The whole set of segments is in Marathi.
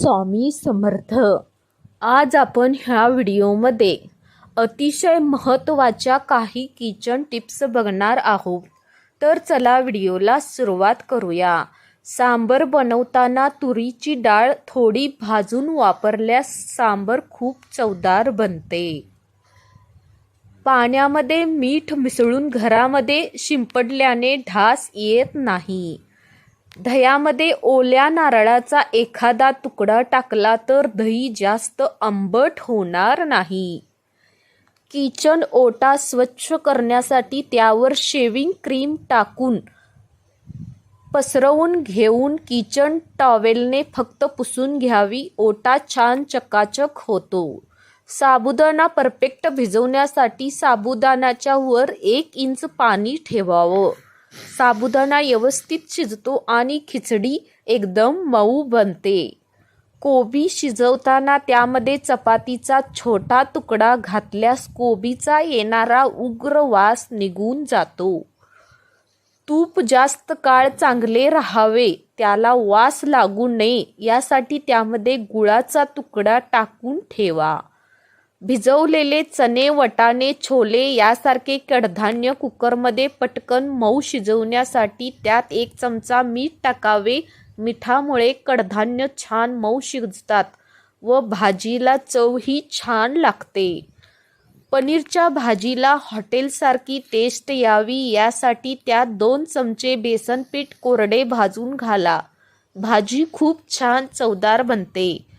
स्वामी समर्थ. आज आपण ह्या व्हिडिओमध्ये अतिशय महत्त्वाच्या काही किचन टिप्स बघणार आहोत. तर चला व्हिडिओला सुरुवात करूया. सांबर बनवताना तुरीची डाळ थोडी भाजून वापरल्यास सांबर खूप चवदार बनते. पाण्यामध्ये मीठ मिसळून घरामध्ये शिंपडल्याने ढास येत नाही. दह्यामध्ये ओल्या नारळाचा एखादा तुकडा टाकला तर दही जास्त आंबट होणार नाही. किचन ओटा स्वच्छ करण्यासाठी त्यावर शेविंग क्रीम टाकून पसरवून घेऊन किचन टॉवेलने फक्त पुसून घ्यावी. ओटा छान चकाचक होतो. साबुदाणा परफेक्ट भिजवण्यासाठी साबुदाण्याच्या वर एक इंच पाणी ठेवावं. साबुदाणा व्यवस्थित शिजतो आणि खिचडी एकदम मऊ बनते. कोबी शिजवताना त्यामध्ये चपातीचा छोटा तुकडा घातल्यास कोबीचा येणारा उग्र वास निघून जातो. तूप जास्त काळ चांगले राहावे त्याला वास लागू नये यासाठी त्यामध्ये गुळाचा तुकडा टाकून ठेवा. भिजवलेले चणे वटाणे छोले यासारखे कडधान्य कुकरमध्ये पटकन मऊ शिजवण्यासाठी त्यात एक चमचा मीठ टाकावे. मिठामुळे कडधान्य छान मऊ शिजतात व भाजीला चवही छान लागते. पनीरच्या भाजीला हॉटेलसारखी टेस्ट यावी यासाठी त्यात दोन चमचे बेसन पीठ कोरडे भाजून घाला. भाजी खूप छान चवदार बनते.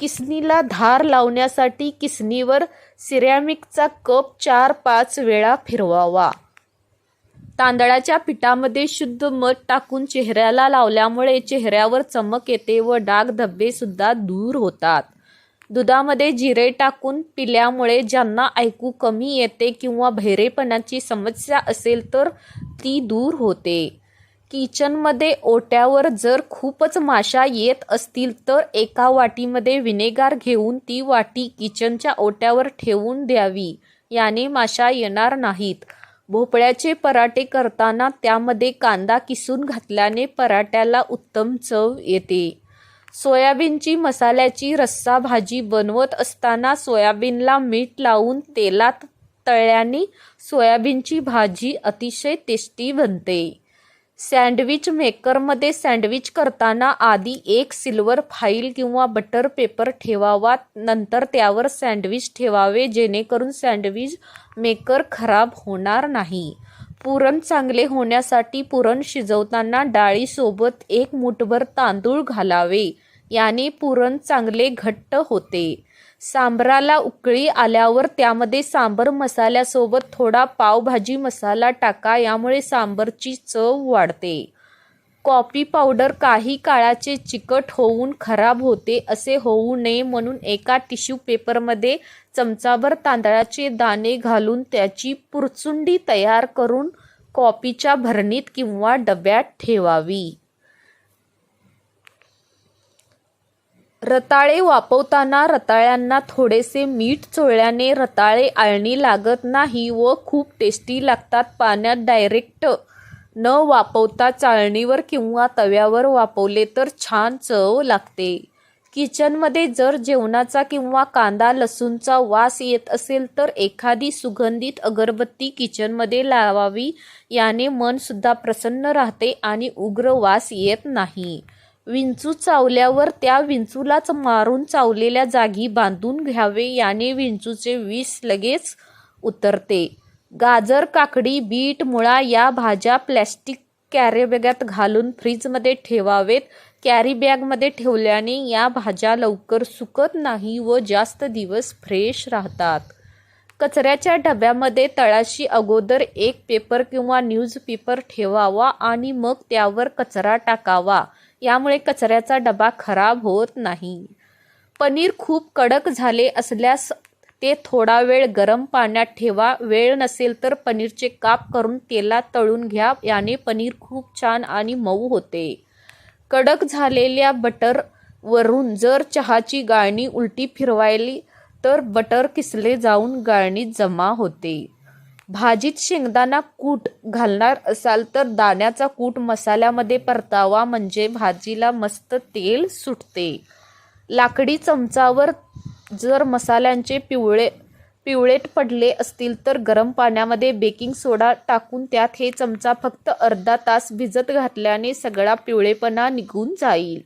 किसनीला धार लावण्यासाठी किसनीवर सिरॅमिकचा कप चार पाच वेळा फिरवावा. तांदळाच्या पिठामध्ये शुद्ध मध टाकून चेहऱ्याला लावल्यामुळे चेहऱ्यावर चमक येते व डाग धब्बे सुद्धा दूर होतात. दुधामध्ये जिरे टाकून पिल्यामुळे ज्यांना ऐकू कमी येते किंवा बहिरेपणाची समस्या असेल तर ती दूर होते. किचनमध्ये ओट्यावर जर खूपच माशा येत असतील तर एका वाटीमध्ये विनेगार घेऊन ती वाटी किचनच्या ओट्यावर ठेवून द्यावी. याने माशा येणार नाहीत. भोपळ्याचे पराठे करताना त्यामध्ये कांदा किसून घातल्याने पराठ्याला उत्तम चव येते. सोयाबीनची मसाल्याची रस्सा भाजी बनवत असताना सोयाबीनला मीठ लावून तेलात तळल्याने सोयाबीनची भाजी अतिशय टेस्टी बनते. सँडविच मेकरमध्ये सँडविच करताना आधी एक सिल्वर फाईल किंवा बटर पेपर ठेवावा नंतर त्यावर सँडविच ठेवावे जेणेकरून सँडविच मेकर खराब होणार नाही. पुरण चांगले होण्यासाठी पुरण शिजवताना डाळीसोबत एक मुठभर तांदूळ घालावे. याने पुरण चांगले घट्ट होते. सांबराला उकळी आल्यावर त्यामध्ये सांबर मसाल्यासोबत थोडा पावभाजी मसाला टाका यामुळे सांबरची चव वाढते. कॉफी पावडर काही काळाचे चिकट होऊन खराब होते असे होऊ नये म्हणून एका टिश्यू पेपरमध्ये चमचाभर तांदळाचे दाणे घालून त्याची पुरचुंडी तयार करून कॉफीच्या भरणीत किंवा डब्यात ठेवावी. रताळे वाफवताना रताळ्यांना थोडेसे मीठ चोळल्याने रताळे आळणी लागत नाही व खूप टेस्टी लागतात पाण्यात डायरेक्ट न वापवता चाळणीवर किंवा तव्यावर वापवले तर छान चव लागते. किचनमध्ये जर जेवणाचा किंवा कांदा लसूणचा वास येत असेल तर एखादी सुगंधित अगरबत्ती किचनमध्ये लावावी. याने मनसुद्धा प्रसन्न राहते आणि उग्र वास येत नाही. विंचू चावल्यावर त्या विंचूलाच मारून चावलेल्या जागी बांधून घ्यावे याने विंचूचे विष लगेच उतरते. गाजर काकडी बीट मुळा या भाज्या प्लॅस्टिक कॅरीबॅगात घालून फ्रीजमध्ये ठेवावेत. कॅरी बॅगमध्ये ठेवल्याने या भाज्या लवकर सुकत नाही व जास्त दिवस फ्रेश राहतात. कचऱ्याच्या डब्यामध्ये तळाशी अगोदर एक पेपर किंवा न्यूजपेपर ठेवावा आणि मग त्यावर कचरा टाकावा. यामुळे कचऱ्याचा डबा खराब होत नाही. पनीर खूप कडक झाले असल्यास ते थोडा वेळ गरम पाण्यात ठेवा. वेळ नसेल तर पनीरचे काप करून तेलात तळून घ्या. याने पनीर खूप छान आणि मऊ होते. कडक झालेल्या बटरवरून जर चहाची गाळणी उलटी फिरवायली तर बटर किसले जाऊन गाळणी जमा होते. भाजीत शेंगदाणा कूट घालणार असाल तर दाण्याचा कूट मसाल्यामध्ये परतावा म्हणजे भाजीला मस्त तेल सुटते. लाकडी चमचावर जर मसाल्यांचे पिवळे पिवळेट पडले असतील तर गरम पाण्यामध्ये बेकिंग सोडा टाकून त्यात हे चमचा फक्त अर्धा तास भिजत घातल्याने सगळा पिवळेपणा निघून जाईल.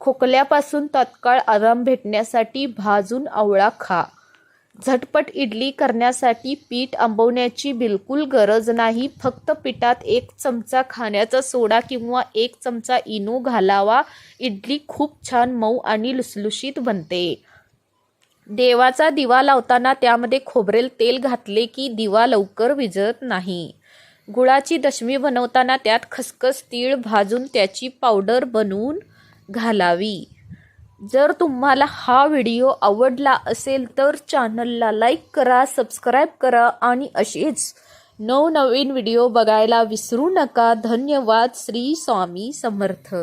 खोकल्यापासून तात्काळ आराम भेटण्यासाठी भाजून आवळा खा. झटपट इडली करण्यासाठी पीठ आंबवण्याची बिलकुल गरज नाही. फक्त पिठात एक चमचा खाण्याचा सोडा किंवा एक चमचा इनो घालावा. इडली खूप छान मऊ आणि लुसलुशीत बनते. देवाचा दिवा लावताना त्यामध्ये खोबरेल तेल घातले की दिवा लवकर विजत नाही. गुळाची दशमी बनवताना त्यात खसखस तीळ भाजून त्याची पावडर बनवून घालावी. जर तुम्हाला हा व्हिडिओ आवडला असेल तर चॅनलला लाईक करा सबस्क्राईब करा आणि असेच नवनवीन व्हिडिओ बघायला विसरू नका. धन्यवाद. श्री स्वामी समर्थ.